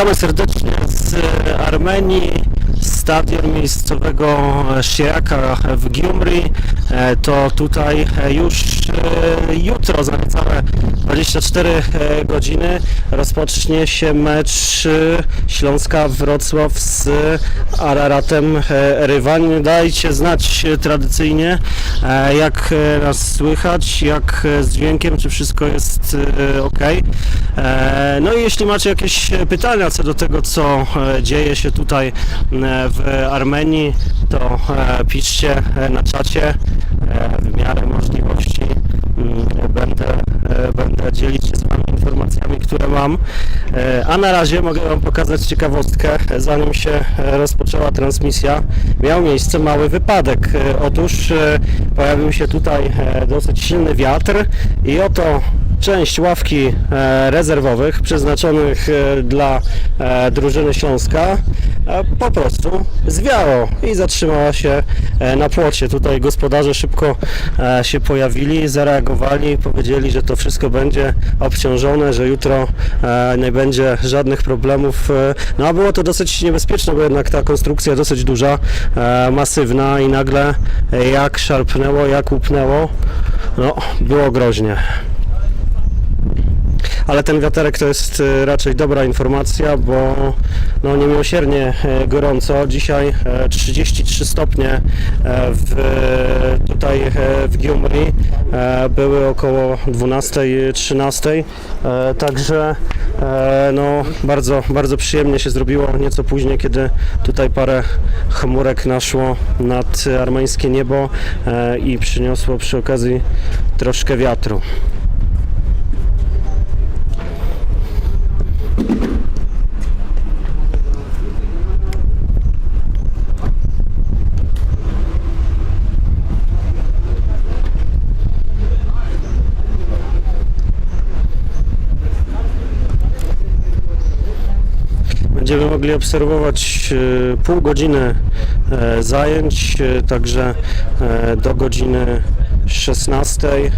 Witamy serdecznie z e, Armenii, stadion miejscowego Siaka w Gyumri. E, To tutaj e, już jutro za niecałe 24 e, godziny rozpocznie się mecz e, Śląska Wrocław z Araratem e, Rywań. Dajcie znać tradycyjnie, jak nas słychać, jak z dźwiękiem, czy wszystko jest ok. No i jeśli macie jakieś pytania co do tego, co dzieje się tutaj w Armenii, to piszcie na czacie w miarę możliwości. Mm, Będę, e, będę dzielić się z Wami informacjami, które mam. E, A na razie mogę Wam pokazać ciekawostkę. Zanim się e, rozpoczęła transmisja, miał miejsce mały wypadek. Otóż pojawił się tutaj dosyć silny wiatr i oto część ławki e, rezerwowych przeznaczonych e, dla e, drużyny Śląska po prostu zwiało i zatrzymała się na płocie. Tutaj gospodarze szybko się pojawili, zareagowali, powiedzieli, że to wszystko będzie obciążone, że jutro nie będzie żadnych problemów. No a było to dosyć niebezpieczne, bo jednak ta konstrukcja dosyć duża, masywna i nagle jak szarpnęło, jak upnęło, no było groźnie. Ale ten wiaterek to jest e, raczej dobra informacja, bo no, niemiłosiernie e, gorąco. Dzisiaj e, 33 stopnie e, w, tutaj w Gyumri. Były około 12-13, e, także no, bardzo, bardzo przyjemnie się zrobiło nieco później, kiedy tutaj parę chmurek naszło nad armeńskie niebo i przyniosło przy okazji troszkę wiatru. Będziemy mogli obserwować e, pół godziny e, zajęć, e, także do godziny 16 e,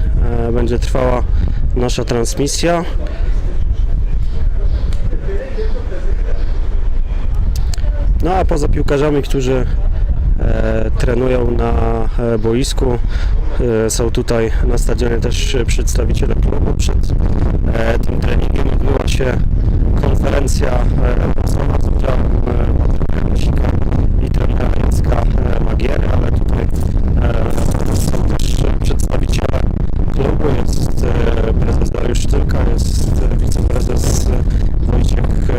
będzie trwała nasza transmisja. No a poza piłkarzami, którzy e, trenują na e, boisku, e, są tutaj na stadionie też przedstawiciele klubu. Przed e, tym treningiem odbyła się konferencja e, z udziałem e, Patryka i trenera Jacka e, Magiery, ale tutaj e, są też przedstawiciele klubu, jest e, prezes Dariusz Tylka, jest e, wiceprezes e, Wojciech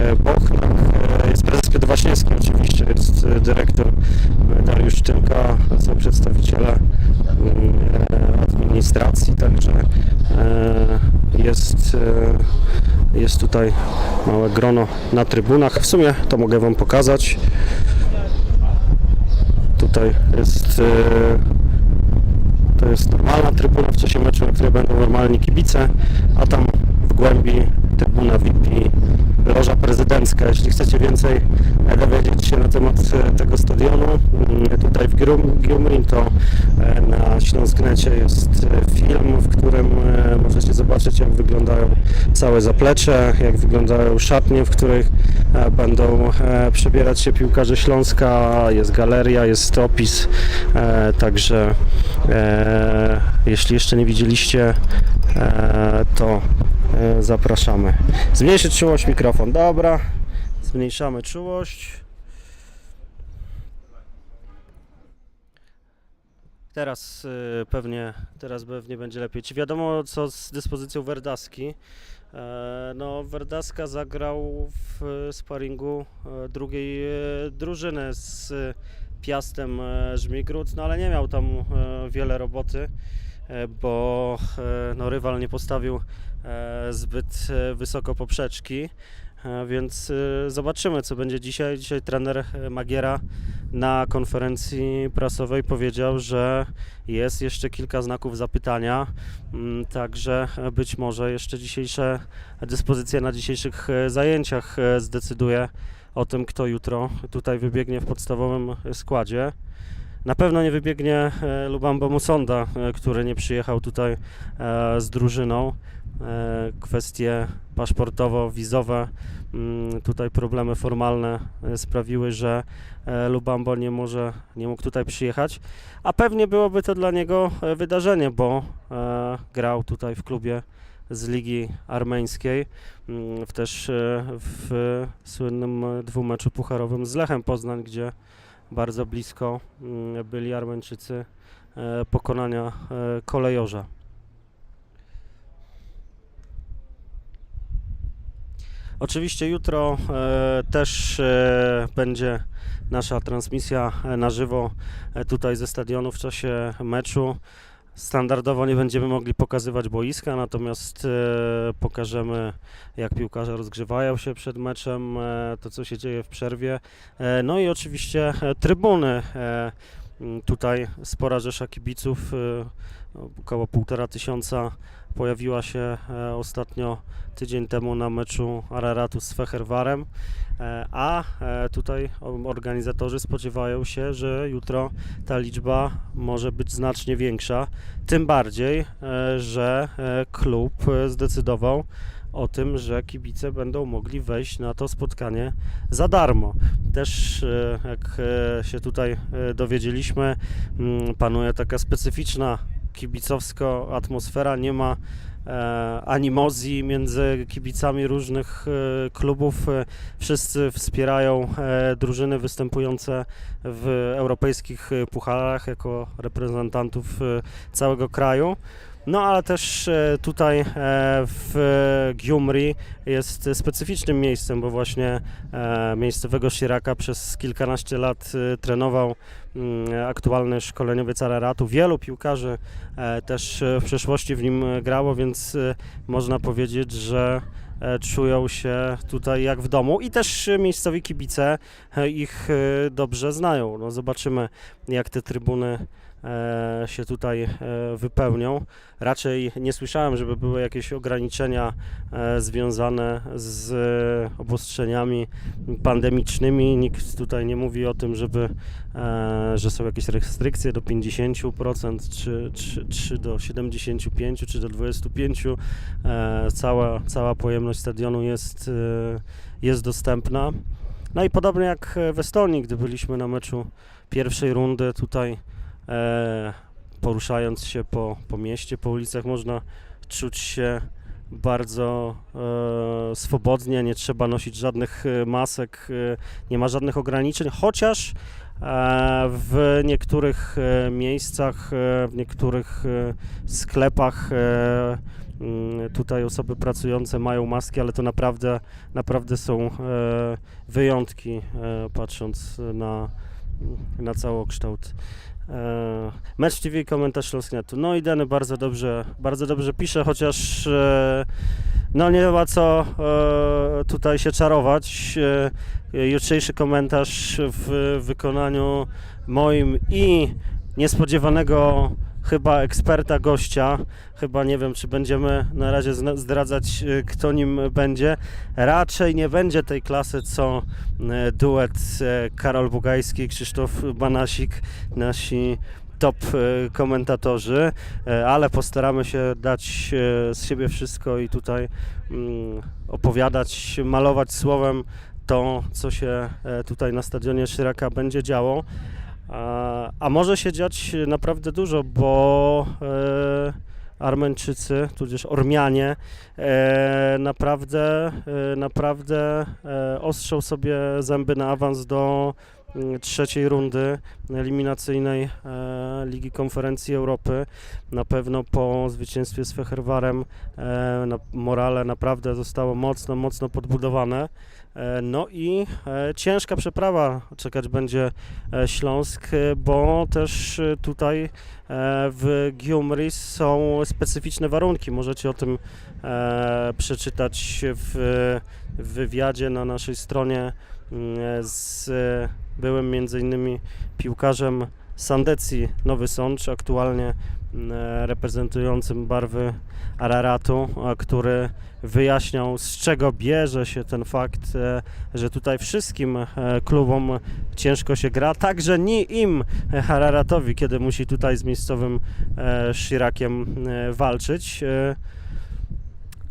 e, e, Bochnak, e, jest prezes Piotr Waśniewski oczywiście, jest e, dyrektor e, Dariusz Tylka, są przedstawiciele mm, e, administracji, także e, jest, e, jest tutaj małe grono na trybunach. W sumie to mogę Wam pokazać. Tutaj jest e, to jest normalna trybuna w czasie meczu, na której będą normalni kibice, a tam w głębi trybuna VIP i loża prezydencka. Jeśli chcecie więcej dowiedzieć się na temat e, tego stadionu, mm, tutaj w Gyumri, to e, na Śląsknecie jest e, film, w którym możecie zobaczyć jak wyglądają całe zaplecze, jak wyglądają szatnie, w których będą przebierać się piłkarze Śląska, jest galeria, jest opis, także jeśli jeszcze nie widzieliście, to zapraszamy. Zmniejszyć czułość mikrofon, dobra, zmniejszamy czułość. Teraz y, pewnie, teraz pewnie będzie lepiej. Czy wiadomo co z dyspozycją Werdaski? E, No, Werdaska zagrał w sparingu e, drugiej e, drużyny z Piastem e, Żmigród, no ale nie miał tam e, wiele roboty, e, bo e, no, rywal nie postawił e, zbyt e, wysoko poprzeczki. E, Więc e, zobaczymy, co będzie dzisiaj. Dzisiaj trener e, Magiera na konferencji prasowej powiedział, że jest jeszcze kilka znaków zapytania, mm, także być może jeszcze dzisiejsze dyspozycja na dzisiejszych zajęciach zdecyduje o tym, kto jutro tutaj wybiegnie w podstawowym składzie. Na pewno nie wybiegnie Lubambo Musonda, który nie przyjechał tutaj z drużyną. E, kwestie paszportowo-wizowe, mm, tutaj problemy formalne e, sprawiły, że e, Lubambo nie może, nie mógł tutaj przyjechać, a pewnie byłoby to dla niego wydarzenie, bo grał tutaj w klubie z Ligi Armeńskiej, mm, w też w słynnym dwumeczu pucharowym z Lechem Poznań, gdzie bardzo blisko mm, byli Armeńczycy pokonania kolejorza. Oczywiście jutro e, też e, będzie nasza transmisja e, na żywo tutaj ze stadionu w czasie meczu. Standardowo nie będziemy mogli pokazywać boiska, natomiast pokażemy jak piłkarze rozgrzewają się przed meczem, to co się dzieje w przerwie. No i oczywiście trybuny. E, m, tutaj spora rzesza kibiców, e, około półtora tysiąca pojawiła się e, ostatnio tydzień temu na meczu Araratu z Feherwarem, e, a e, tutaj organizatorzy spodziewają się, że jutro ta liczba może być znacznie większa, tym bardziej, że klub zdecydował o tym, że kibice będą mogli wejść na to spotkanie za darmo. Też e, jak e, się tutaj e, dowiedzieliśmy, mm, panuje taka specyficzna kibicowska atmosfera, nie ma animozji między kibicami różnych klubów. Wszyscy wspierają drużyny występujące w europejskich pucharach jako reprezentantów całego kraju. No ale też e, tutaj e, w Gyumri jest specyficznym miejscem, bo właśnie e, miejscowego Shiraka przez kilkanaście lat trenował mm, aktualny szkoleniowiec Araratu. Wielu piłkarzy też w przeszłości w nim grało, więc można powiedzieć, że czują się tutaj jak w domu i też miejscowi kibice ich dobrze znają. No zobaczymy jak te trybuny się tutaj e, wypełnią. Raczej nie słyszałem, żeby były jakieś ograniczenia e, związane z e, obostrzeniami pandemicznymi. Nikt tutaj nie mówi o tym, żeby, e, że są jakieś restrykcje do 50%, czy, czy, czy do 75%, czy do 25%. E, cała, cała pojemność stadionu jest, e, jest dostępna. No i podobnie jak w Estonii, gdy byliśmy na meczu pierwszej rundy tutaj e, poruszając się po, po mieście, po ulicach można czuć się bardzo e, swobodnie, nie trzeba nosić żadnych e, masek, e, nie ma żadnych ograniczeń, chociaż e, w niektórych e, miejscach, e, w niektórych e, sklepach e, mm, tutaj osoby pracujące mają maski, ale to naprawdę, naprawdę są e, wyjątki, e, patrząc na, na całokształt. E, Mecz TV komentarz Śląsknetu. No i Dany bardzo dobrze, bardzo dobrze pisze, chociaż e, no nie ma co e, tutaj się czarować. Jutrzejszy komentarz w wykonaniu moim i niespodziewanego chyba eksperta gościa. Chyba nie wiem, czy będziemy na razie zdradzać, e, kto nim będzie. Raczej nie będzie tej klasy, co e, duet e, Karol Bugajski, Krzysztof Banasik, nasi top komentatorzy, ale postaramy się dać z siebie wszystko i tutaj mm, opowiadać, malować słowem to, co się tutaj na stadionie Szyraka będzie działo. A, może się dziać naprawdę dużo, bo e, Armeńczycy, tudzież Ormianie, e, naprawdę, e, naprawdę ostrzą sobie zęby na awans do mm, trzeciej rundy eliminacyjnej Ligi Konferencji Europy. Na pewno po zwycięstwie z Feherwarem morale naprawdę zostało mocno, mocno podbudowane. E, no i e, ciężka przeprawa czekać będzie e, Śląsk, bo też tutaj w Gyumri są specyficzne warunki. Możecie o tym przeczytać w, wywiadzie na naszej stronie mm, z byłym między innymi piłkarzem Sandecji Nowy Sącz, aktualnie reprezentującym barwy Araratu, a który wyjaśniał z czego bierze się ten fakt, e, że tutaj wszystkim e, klubom ciężko się gra, także nie im e, Araratowi, kiedy musi tutaj z miejscowym e, Shirakiem e, walczyć. E,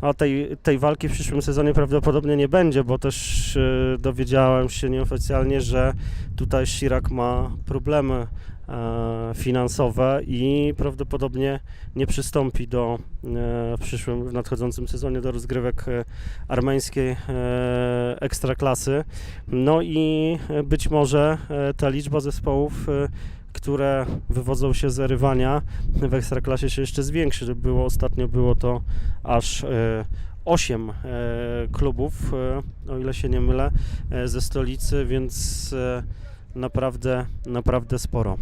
A tej, tej walki w przyszłym sezonie prawdopodobnie nie będzie, bo też e, dowiedziałem się nieoficjalnie, że tutaj Shirak ma problemy e, finansowe i prawdopodobnie nie przystąpi do e, w przyszłym, w nadchodzącym sezonie do rozgrywek e, armeńskiej e, ekstraklasy. No i e, być może e, ta liczba zespołów, e, które wywodzą się z Erywania w ekstraklasie się jeszcze zwiększy. Było, ostatnio było to aż e, 8 e, klubów, e, o ile się nie mylę, e, ze stolicy, więc e, naprawdę, naprawdę sporo.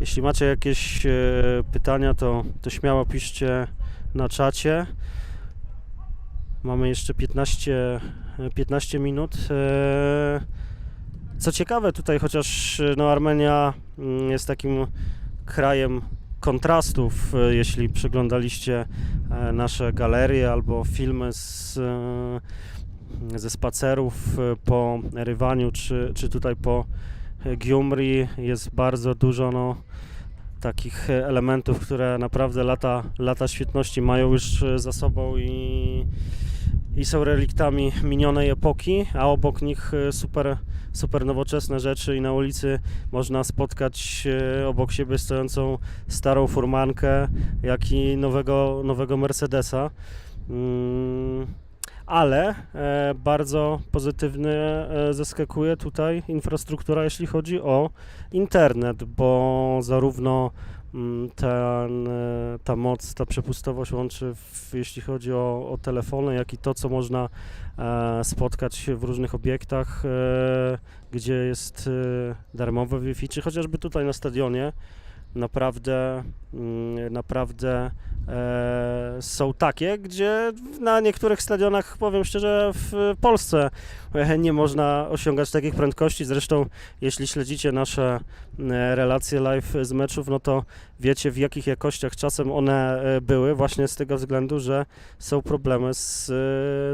Jeśli macie jakieś e, pytania, to, to śmiało piszcie na czacie. Mamy jeszcze 15, e, 15 minut. E, Co ciekawe, tutaj chociaż e, no, Armenia mm, jest takim krajem kontrastów, e, jeśli przeglądaliście e, nasze galerie albo filmy z, e, ze spacerów po Rywaniu, czy, czy tutaj po Gyumri, jest bardzo dużo no, takich elementów, które naprawdę lata, lata świetności mają już za sobą i, i są reliktami minionej epoki, a obok nich e, super, super nowoczesne rzeczy i na ulicy można spotkać e, obok siebie stojącą starą furmankę, jak i nowego, nowego Mercedesa. Mm, ale e, bardzo pozytywnie zaskakuje tutaj infrastruktura, jeśli chodzi o internet, bo zarówno ten, e, ta moc, ta przepustowość łączy, w, jeśli chodzi o, o telefony, jak i to, co można e, spotkać w różnych obiektach, e, gdzie jest e, darmowe Wi-Fi, czy chociażby tutaj na stadionie. Naprawdę, mm, naprawdę e, są takie, gdzie na niektórych stadionach, powiem szczerze, w Polsce e, nie można osiągać takich prędkości. Zresztą, jeśli śledzicie nasze e, relacje live z meczów, no to wiecie w jakich jakościach czasem one e, były, właśnie z tego względu, że są problemy z,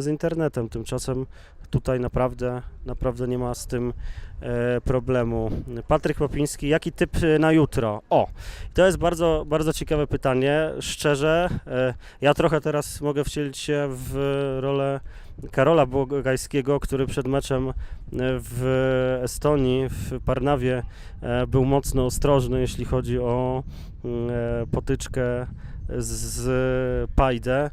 z internetem. Tymczasem tutaj naprawdę, naprawdę nie ma z tym e, problemu. Patryk Popiński, jaki typ e, na jutro? O, to jest bardzo, bardzo ciekawe pytanie. Szczerze, e, ja trochę teraz mogę wcielić się w rolę Karola Błogajskiego, który przed meczem w Estonii, w Parnawie był mocno ostrożny, jeśli chodzi o mm, potyczkę z Pajdę.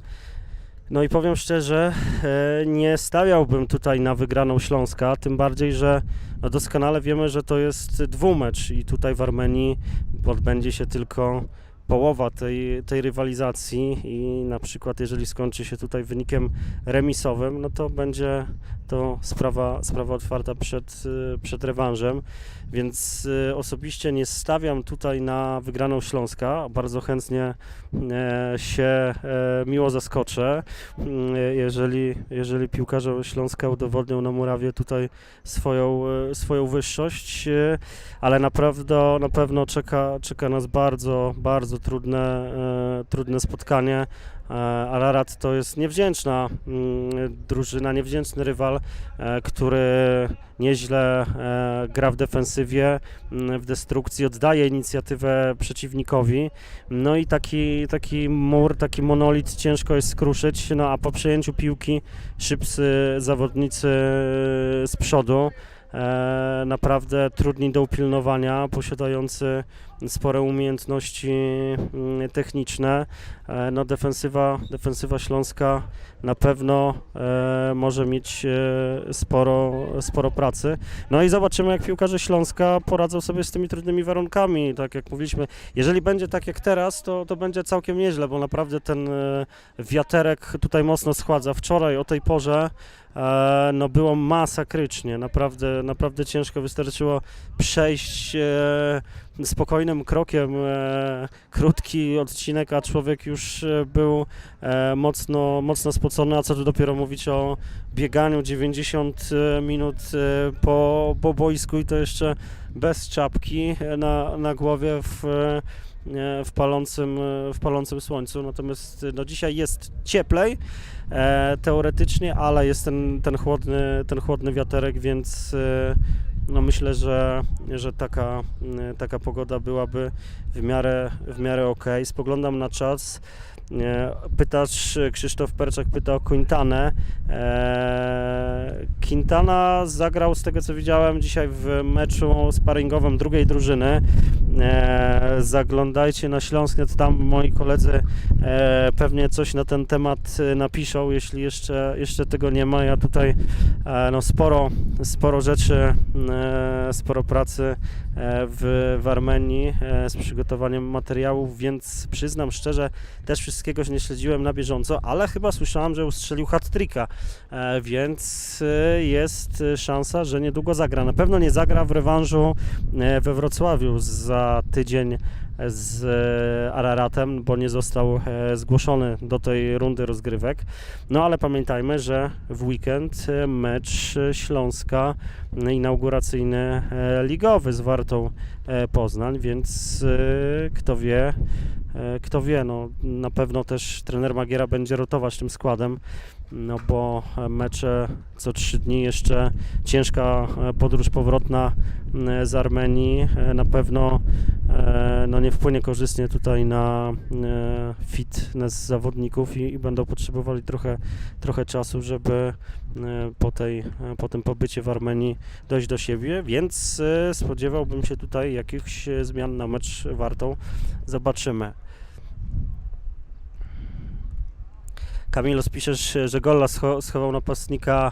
No i powiem szczerze, e, nie stawiałbym tutaj na wygraną Śląska, tym bardziej, że no doskonale wiemy, że to jest dwumecz i tutaj w Armenii odbędzie się tylko połowa tej, tej rywalizacji i na przykład jeżeli skończy się tutaj wynikiem remisowym, no to będzie to sprawa, sprawa otwarta przed, y, przed rewanżem, więc y, osobiście nie stawiam tutaj na wygraną Śląska, bardzo chętnie e, się e, miło zaskoczę, Mm, jeżeli, jeżeli piłkarze Śląska udowodnią na murawie tutaj swoją, e, swoją wyższość, e, ale naprawdę na pewno czeka, czeka nas bardzo, bardzo trudne, e, trudne spotkanie. E, Ararat to jest niewdzięczna mm, drużyna, niewdzięczny rywal, e, który nieźle e, gra w defensywie, mm, w destrukcji, oddaje inicjatywę przeciwnikowi. No i taki, taki mur, taki monolit ciężko jest skruszyć, no a po przejęciu piłki szybcy zawodnicy z przodu naprawdę trudni do upilnowania, posiadający spore umiejętności mm, techniczne. E, no defensywa, defensywa śląska na pewno e, może mieć e, sporo, sporo pracy. No i zobaczymy, jak piłkarze Śląska poradzą sobie z tymi trudnymi warunkami. Tak jak mówiliśmy, jeżeli będzie tak jak teraz, to, to będzie całkiem nieźle, bo naprawdę ten wiaterek tutaj mocno schładza. Wczoraj o tej porze no było masakrycznie, naprawdę, naprawdę ciężko wystarczyło przejść spokojnym krokiem e, krótki odcinek, a człowiek już e, był e, mocno, mocno spocony, a co tu dopiero mówić o bieganiu 90 minut po, po boisku i to jeszcze bez czapki na, na głowie w, w, palącym, w palącym słońcu. Natomiast no, dzisiaj jest cieplej teoretycznie, ale jest ten, ten, chłodny, ten chłodny wiaterek, więc no myślę, że, że taka, y, taka pogoda byłaby w miarę, w miarę ok. Spoglądam na czas. Pytasz, Krzysztof Perczak pyta o Quintanę. E, Quintana zagrał z tego co widziałem dzisiaj w meczu sparingowym drugiej drużyny. E, Zaglądajcie na Śląsk, tam moi koledzy e, pewnie coś na ten temat e, napiszą, jeśli jeszcze, jeszcze tego nie ma. Ja tutaj no, sporo, sporo rzeczy, sporo pracy w, w Armenii e, z przygotowaniem materiałów, więc przyznam szczerze, też wszystkiego nie śledziłem na bieżąco, ale chyba słyszałem, że ustrzelił hat-tricka, e, więc e, jest e, szansa, że niedługo zagra. Na pewno nie zagra w rewanżu e, we Wrocławiu za tydzień z e, Araratem, bo nie został e, zgłoszony do tej rundy rozgrywek. No ale pamiętajmy, że w weekend e, mecz Śląska inauguracyjny ligowy z Wartą Poznań, więc kto wie, Kto wie, no, na pewno też trener Magiera będzie rotować tym składem, no bo e, mecze co trzy dni, jeszcze ciężka e, podróż powrotna z Armenii e, na pewno no, nie wpłynie korzystnie tutaj na fitness zawodników i, i będą potrzebowali trochę, trochę czasu, żeby po, tej, po tym pobycie w Armenii dojść do siebie, więc spodziewałbym się tutaj jakichś zmian na mecz Wartą. Zobaczymy. Kamilos piszesz, że Golla scho- schował napastnika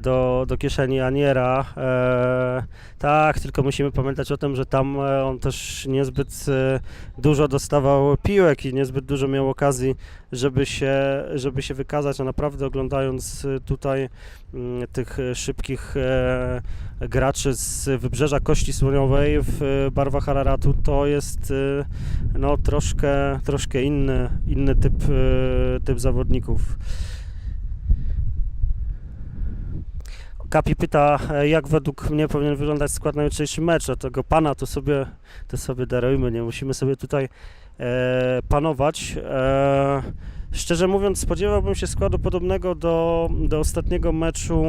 do, do kieszeni Aniera. E, tak, tylko musimy pamiętać o tym, że tam e, on też niezbyt e, dużo dostawał piłek i niezbyt dużo miał okazji, żeby się, żeby się wykazać. A naprawdę oglądając e, tutaj mm, tych e, szybkich e, graczy z wybrzeża Kości Słoniowej w e, barwach Araratu, to jest e, no, troszkę, troszkę inny, inny typ, e, typ zawodników. Kapi pyta, e, jak według mnie powinien wyglądać skład na jutrzejszy mecz, a tego pana to sobie, to sobie darujmy, nie musimy sobie tutaj e, panować. E, szczerze mówiąc, spodziewałbym się składu podobnego do, do ostatniego meczu,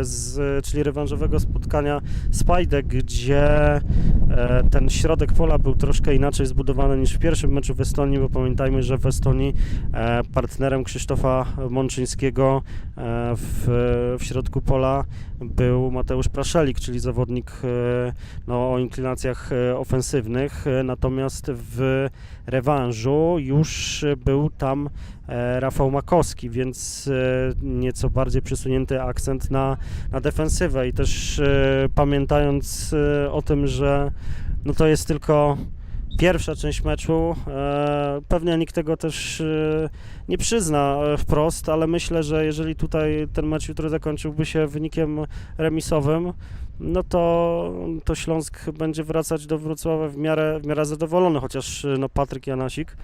z, czyli rewanżowego spotkania Spajde, gdzie e, ten środek pola był troszkę inaczej zbudowany niż w pierwszym meczu w Estonii, bo pamiętajmy, że w Estonii e, partnerem Krzysztofa Mączyńskiego e, w, w środku pola był Mateusz Praszelik, czyli zawodnik e, no, o inklinacjach e, ofensywnych, e, natomiast w rewanżu już był tam e, Rafał Makowski, więc e, nieco bardziej przesunięty akcent na, na defensywę. I też e, pamiętając o tym, że no to jest tylko pierwsza część meczu, e, pewnie nikt tego też e, nie przyzna e, wprost, ale myślę, że jeżeli tutaj ten mecz jutro zakończyłby się wynikiem remisowym, no to, to Śląsk będzie wracać do Wrocławia w miarę, w miarę zadowolony, chociaż no, Patryk Janasik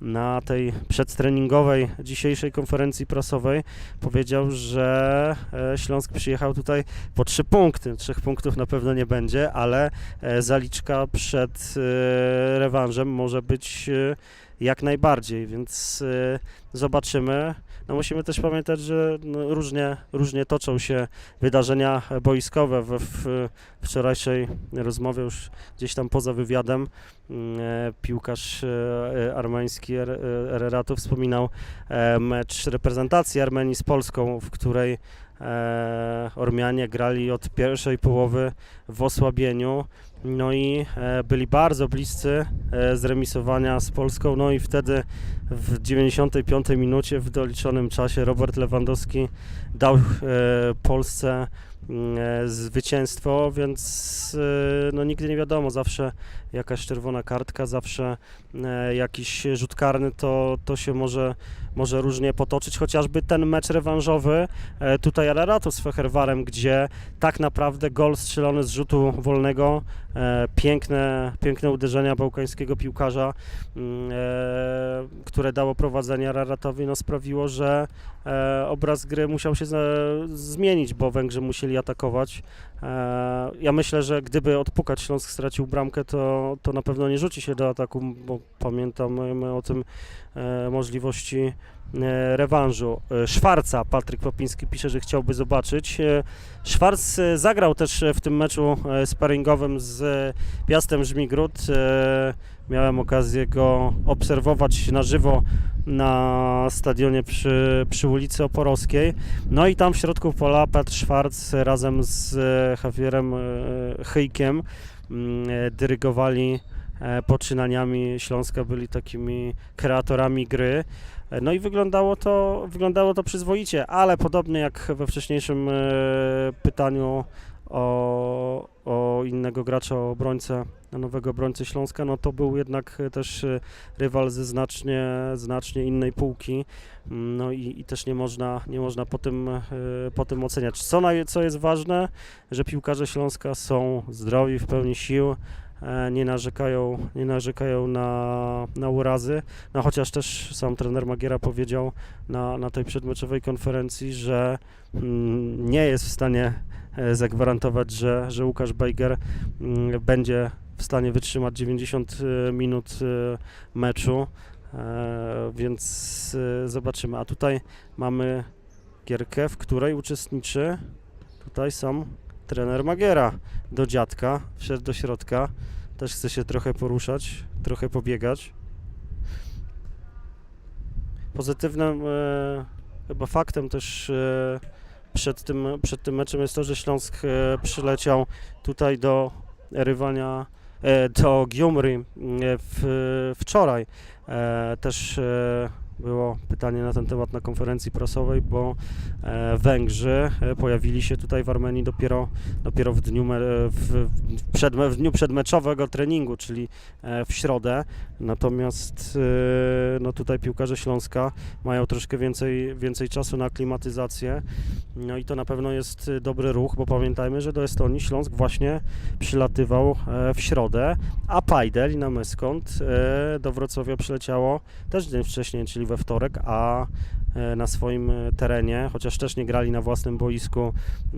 na tej przedtreningowej dzisiejszej konferencji prasowej powiedział, że e, Śląsk przyjechał tutaj po trzy punkty. Trzech punktów na pewno nie będzie, ale e, zaliczka przed e, rewanżem może być jak najbardziej, więc zobaczymy. No musimy też pamiętać, że no, różnie, różnie toczą się wydarzenia boiskowe. W, w wczorajszej rozmowie już gdzieś tam poza wywiadem mm, e, piłkarz e, armeński Er- e, Ereratu wspominał e, mecz reprezentacji Armenii z Polską, w której e, Ormianie grali od pierwszej połowy w osłabieniu. No i e, byli bardzo bliscy e, zremisowania z Polską. No i wtedy w 95 minucie w doliczonym czasie Robert Lewandowski dał e, Polsce mm, e, zwycięstwo, więc e, no nigdy nie wiadomo, zawsze jakaś czerwona kartka, zawsze e, jakiś rzut karny, to, to się może, może różnie potoczyć, chociażby ten mecz rewanżowy e, tutaj Araratu z Feherwarem, gdzie tak naprawdę gol strzelony z rzutu wolnego e, piękne, piękne uderzenia bałkańskiego piłkarza, mm, które dało prowadzenie Araratowi, no sprawiło, że obraz gry musiał się zmienić, bo Węgrzy musieli atakować. Ja myślę, że gdyby odpukać Śląsk stracił bramkę, to, to na pewno nie rzuci się do ataku, bo pamiętamy o tym e, możliwości e, rewanżu. E, Szwarca, Patryk Popiński pisze, że chciałby zobaczyć. E, Szwarc e, zagrał też w tym meczu e, sparingowym z e, Piastem Żmigród. E, Miałem okazję go obserwować na żywo na stadionie przy, przy ulicy Oporowskiej. No i tam w środku pola Petr Szwarc razem z Javierem Chyjkiem dyrygowali e, poczynaniami Śląska, byli takimi kreatorami gry. E, No i wyglądało to, wyglądało to przyzwoicie, ale podobnie jak we wcześniejszym e, pytaniu o, o innego gracza, o obrońcę, na nowego obrońcę Śląska, no to był jednak e, też e, rywal ze znacznie, znacznie innej półki. Mm, No i, i też nie można, nie można po tym, e, po tym oceniać. Co, naj, co jest ważne, że piłkarze Śląska są zdrowi, w pełni sił, nie narzekają, nie narzekają na, na urazy. No chociaż też sam trener Magiera powiedział na, na tej przedmeczowej konferencji, że mm, nie jest w stanie zagwarantować, że, że Łukasz Bejger mm, będzie w stanie wytrzymać 90 e, minut e, meczu, e, więc zobaczymy. A tutaj mamy gierkę, w której uczestniczy tutaj sam trener Magiera do dziadka, wszedł do środka, też chce się trochę poruszać, trochę pobiegać. Pozytywnym chyba faktem też przed, tym, przed tym meczem jest to, że Śląsk przyleciał tutaj do rywania e, do Giumry e, w, wczoraj. E, też e, było pytanie na ten temat na konferencji prasowej, bo e, Węgrzy e, pojawili się tutaj w Armenii dopiero, dopiero w, dniu me, w, przed, w dniu przedmeczowego treningu, czyli e, w środę. Natomiast e, no tutaj piłkarze Śląska mają troszkę więcej, więcej czasu na aklimatyzację. No i to na pewno jest e, dobry ruch, bo pamiętajmy, że do Estonii Śląsk właśnie przylatywał e, w środę, a Pajdel i Nameskont e, do Wrocławia przyleciało też dzień wcześniej, czyli we wtorek, a e, na swoim e, terenie, chociaż też nie grali na własnym boisku,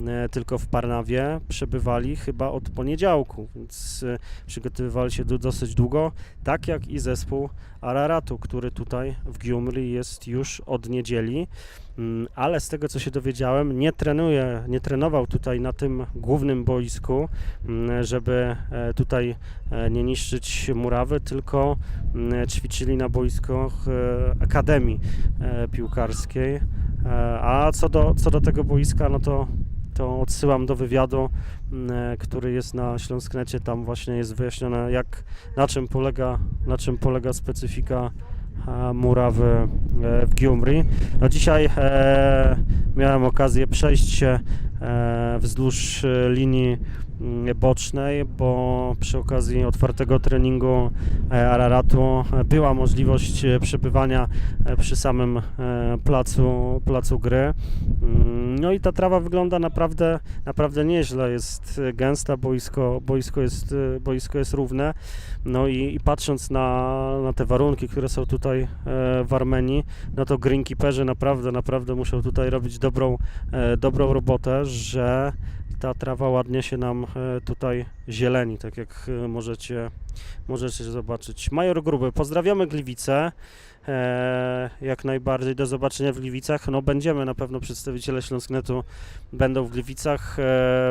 e, tylko w Parnawie, przebywali chyba od poniedziałku, więc przygotowywali się do, dosyć długo, tak jak i zespół Araratu, który tutaj w Gyumri jest już od niedzieli. Mm, ale z tego co się dowiedziałem, nie trenuje, nie trenował tutaj na tym głównym boisku, mm, żeby e, tutaj e, nie niszczyć murawy, tylko mm, ćwiczyli na boiskach e, Akademii Piłkarskiej. A co do, co do tego boiska, no to to odsyłam do wywiadu, który jest na Śląsknecie. Tam właśnie jest wyjaśnione, jak, na czym polega, na czym polega specyfika murawy e, w Gyumri. No dzisiaj e, miałem okazję przejść się e, wzdłuż linii bocznej, bo przy okazji otwartego treningu e, Araratu e, była możliwość e, przebywania przy samym placu, placu gry. Mm, No i ta trawa wygląda naprawdę, naprawdę nieźle, jest gęsta, boisko, boisko, jest, boisko jest równe. No i, i patrząc na, na te warunki, które są tutaj w Armenii, no to greenkeeperzy naprawdę, naprawdę muszą tutaj robić dobrą, dobrą robotę, że ta trawa ładnie się nam e, tutaj zieleni, tak jak e, możecie, możecie zobaczyć. Major Gruby, pozdrawiamy Gliwice. E, jak najbardziej do zobaczenia w Gliwicach. No będziemy na pewno przedstawiciele Śląsknetu będą w Gliwicach.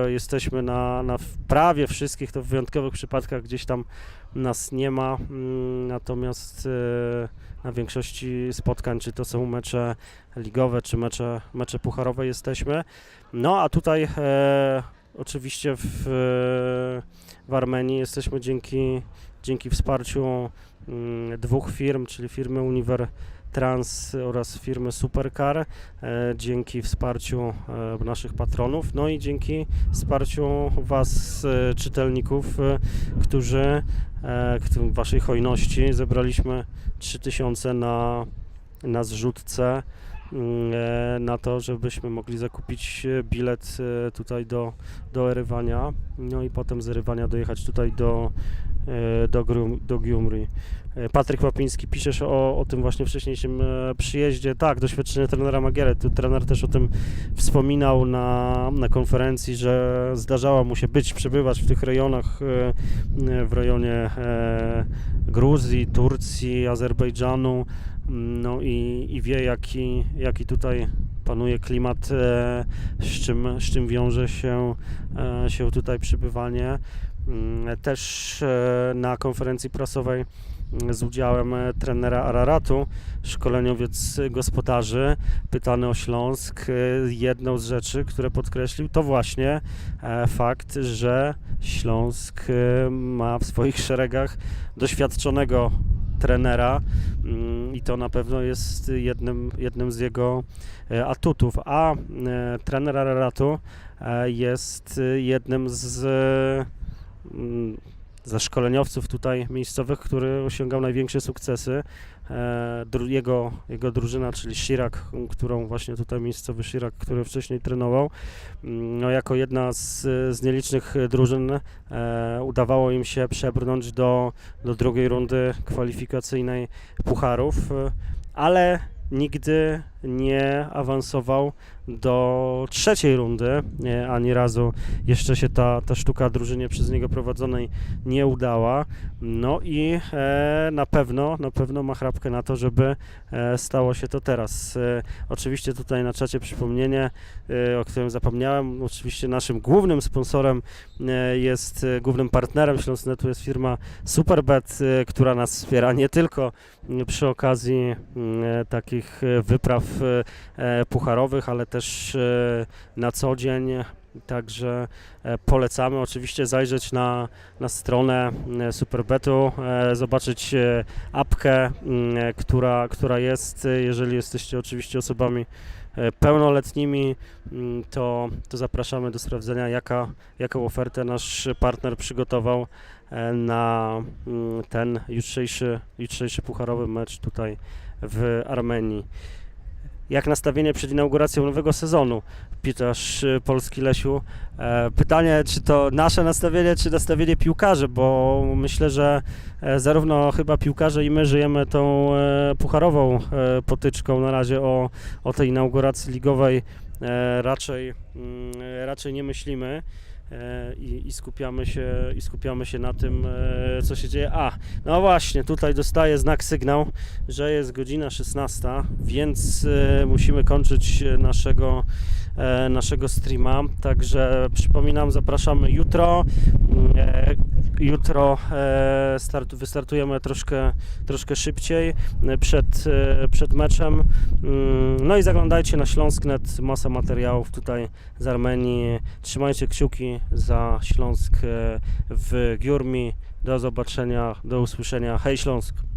Jesteśmy na, na prawie wszystkich, to w wyjątkowych przypadkach gdzieś tam nas nie ma. Mm, natomiast na większości spotkań, czy to są mecze ligowe, czy mecze, mecze pucharowe jesteśmy. No a tutaj e, oczywiście w, w Armenii jesteśmy dzięki, dzięki wsparciu mm, dwóch firm, czyli firmy Univer Trans oraz firmy Supercar, e, dzięki wsparciu e, naszych patronów, no i dzięki wsparciu Was, e, czytelników, e, którzy e, Waszej hojności zebraliśmy 3000 na, na zrzutce mm, e, na to, żebyśmy mogli zakupić e, bilet e, tutaj do, do Erywania, no i potem z Erywania dojechać tutaj do, do, Grum, do Gyumri. E, Patryk Łapiński, piszesz o, o tym właśnie wcześniejszym e, przyjeździe. Tak, doświadczenie trenera Magiery. Tu trener też o tym wspominał na, na konferencji, że zdarzało mu się być, przebywać w tych rejonach, e, e, w rejonie e, Gruzji, Turcji, Azerbejdżanu. No i, i wie, jaki, jaki tutaj panuje klimat, e, z czym, z czym wiąże się, e, się tutaj przybywanie. Mm, Też e, na konferencji prasowej mm, z udziałem e, trenera Araratu, szkoleniowiec gospodarzy, pytany o Śląsk. e, Jedną z rzeczy, które podkreślił, to właśnie e, fakt, że Śląsk e, ma w swoich szeregach doświadczonego trenera mm, i to na pewno jest jednym, jednym z jego e, atutów. A e, trener Araratu e, jest e, jednym z ze szkoleniowców tutaj miejscowych, który osiągał największe sukcesy. E, Jego, jego drużyna, czyli Shirak, którą właśnie tutaj miejscowy Shirak, który wcześniej trenował, mm, no jako jedna z, z nielicznych drużyn e, udawało im się przebrnąć do, do drugiej rundy kwalifikacyjnej pucharów, e, ale nigdy nie awansował do trzeciej rundy. Ani razu jeszcze się ta, ta sztuka drużynie przez niego prowadzonej nie udała. No i e, na pewno, na pewno ma chrapkę na to, żeby e, stało się to teraz. E, oczywiście tutaj na czacie przypomnienie, o którym zapomniałem. Oczywiście naszym głównym sponsorem jest, głównym partnerem Śląsknetu jest firma Superbet, która nas wspiera nie tylko przy okazji m, e, takich wypraw e, e, pucharowych, ale też e, na co dzień. Także polecamy oczywiście zajrzeć na, na stronę Superbetu, zobaczyć apkę, m, e, która, która jest, jeżeli jesteście oczywiście osobami pełnoletnimi, m, to, to zapraszamy do sprawdzenia, jaka, jaką ofertę nasz partner przygotował na mm, ten jutrzejszy, jutrzejszy pucharowy mecz tutaj w Armenii. Jak nastawienie przed inauguracją nowego sezonu? Pytasz y, Polski Lesiu. E, Pytanie, czy to nasze nastawienie, czy nastawienie piłkarzy, bo myślę, że e, zarówno chyba piłkarze i my żyjemy tą e, pucharową potyczką na razie o, o tej inauguracji ligowej raczej, mm, raczej nie myślimy. e, I, i, skupiamy się, I skupiamy się na tym, e, co się dzieje. A, no właśnie, tutaj dostaję znak sygnał, że jest godzina 16, więc e, musimy kończyć e, naszego, e, naszego streama. Także przypominam, zapraszamy jutro. Jutro e, start, wystartujemy troszkę, troszkę szybciej e, przed, e, przed meczem. Mm, No i zaglądajcie na Śląsk.net, masa materiałów tutaj z Armenii. Trzymajcie kciuki za Śląsk w Giurmi. Do zobaczenia, do usłyszenia. Hej Śląsk!